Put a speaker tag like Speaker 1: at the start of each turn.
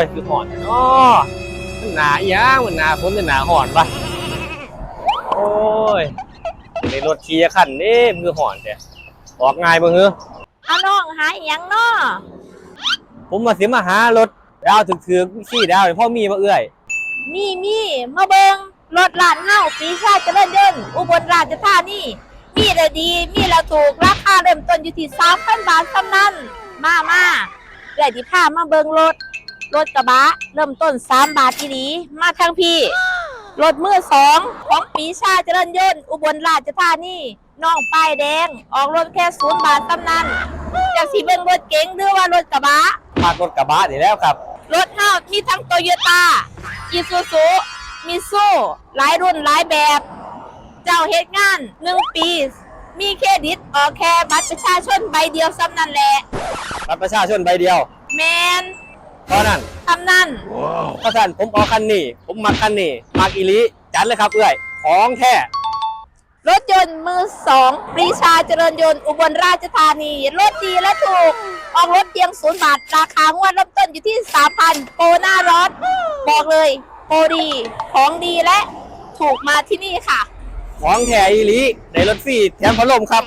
Speaker 1: ยคือหอนเนาะมันหนาอีหยังมันหนาฝนจะหนาหอนปะโอ้ยในรถขี่ขันนี่มันคือหอนแต่ออกง่ายบ่เฮ้อ
Speaker 2: เอาน้องหาอหยังน้อ
Speaker 1: ผมมาเสียมาหารถดาวถึกๆขี่ดาวให้พ่อมีมาเอื้อย
Speaker 2: มีมีมาเบิงรถลานเฮาปีชาติเจริญยนต์อุบลราชธานีมีแล้วดี มีแล้วถูกราคาเริ่มต้นอยู่ที่3,000บาทสำนั้น มามาเดี๋ยวที่พามาเบิงรถ รถกระบะ เริ่มต้น 3 บาททีนี้มาทางพี่รถมือสองของปีชาติเจริญยนต์อุบลราชธานีน้องป้ายแดง ออกรถแค่ศูนย์บาทสำนั้นจากสีเบิงรถเก๋งหรือว่ารถกระบะ
Speaker 1: มากรถกระบะนี่แล้วครับ
Speaker 2: รถเฮามีทั้งโตโยต้าอีซูซูมิซูหลายรุ่นหลายแบบ เจ้าเฮ็ดงานหนึ่งปี มีเครดิตออกแค่บัตรประชาชนใบเดียวซ้ำนั่นแหละ
Speaker 1: บัตรประชาชนใบเดียว
Speaker 2: แมน
Speaker 1: เพราะนั้น
Speaker 2: ทำนั่น
Speaker 1: เพราะฉะนั้นผมเอาคันนี้ ผมมักคันนี้มักอีหลีจัดเลยครับเอื้อย ของแท้
Speaker 2: รถยนต์มือสองปรีชาเจริญยนต์อุบลราชธานี รถดีและถูกออกรถเพียงศูนย์บาท ราคางวดเริ่มต้นอยู่ที่3,000โปรหน้ารถบอกเลยโปรดีของดีและถูกมาที่นี่ค่ะ
Speaker 1: ของแท้อีหลีในรถฟรีแถมพัดลมครับ